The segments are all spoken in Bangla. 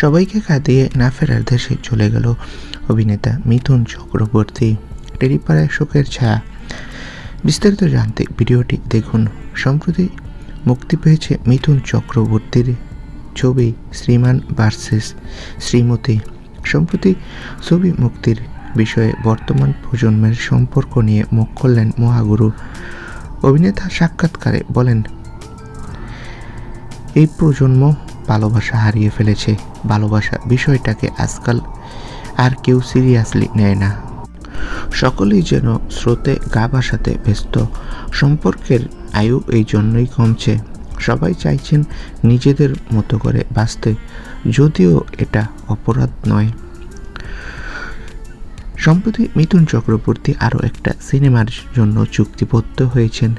সবাইকে কাঁদিয়ে না ফেরার দেশে চলে গেল অভিনেতা মিথুন চক্রবর্তী। টেরিপাড়ায় শোকের ছায়া। বিস্তারিত জানতে ভিডিওটি দেখুন। সম্প্রতি মুক্তি পেয়েছে মিথুন চক্রবর্তীর ছবি শ্রীমান ভার্সেস শ্রীমতী। সম্প্রতি ছবি মুক্তির বিষয়ে বর্তমান প্রজন্মের সম্পর্ক নিয়ে মুখ করলেন মহাগুরু। অভিনেতা সাক্ষাৎকারে বলেন, এই প্রজন্ম ভালোবাসা হারিয়ে ফেলেছে। ভালোবাসা বিষয়টাকে আজকাল আর কেউ সিরিয়াসলি নেয় না। সকলেই যেন স্রোতে গা ভাসাতে ব্যস্ত। সম্পর্কের আয়ু এই জন্যই কমছে। সবাই চাইছেন নিজেদের মতো করে বাঁচতে। যদিও এটা অপরাধ নয়। সম্প্রতি মিথুন চক্রবর্তী আরও একটা সিনেমার জন্য চুক্তিবদ্ধ হয়েছেন।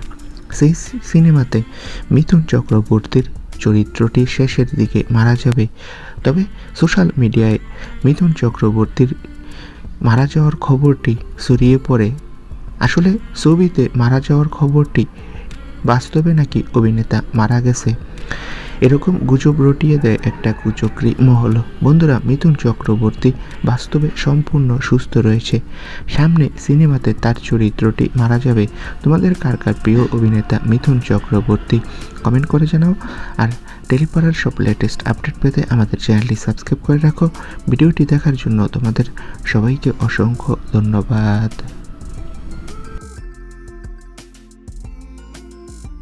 সেই সিনেমাতে মিথুন চক্রবর্তীর চরিত্রটি শেষের দিকে মারা যাবে। তবে সোশ্যাল মিডিয়ায় মিথুন চক্রবর্তীর মারা যাওয়ার খবরটি ছড়িয়ে পড়ে। আসলে ছবিতে মারা যাওয়ার খবরটি বাস্তবে নাকি অভিনেতা মারা গেছে? এরকম গুজব রটিয়ে দেয় একটা কুচক্রি মহল। বন্ধুরা, মিথুন চক্রবর্তী বাস্তবে সম্পূর্ণ সুস্থ রয়েছে। সামনে সিনেমাতে তার চরিত্রটি মারা যাবে। তোমাদের কার কার প্রিয় অভিনেতা মিথুন চক্রবর্তী? কমেন্ট করে জানাও। আর টেলিপাড়ার সব লেটেস্ট আপডেট পেতে আমাদের চ্যানেলটি সাবস্ক্রাইব করে রাখো। ভিডিওটি দেখার জন্য তোমাদের সবাইকে অসংখ্য ধন্যবাদ।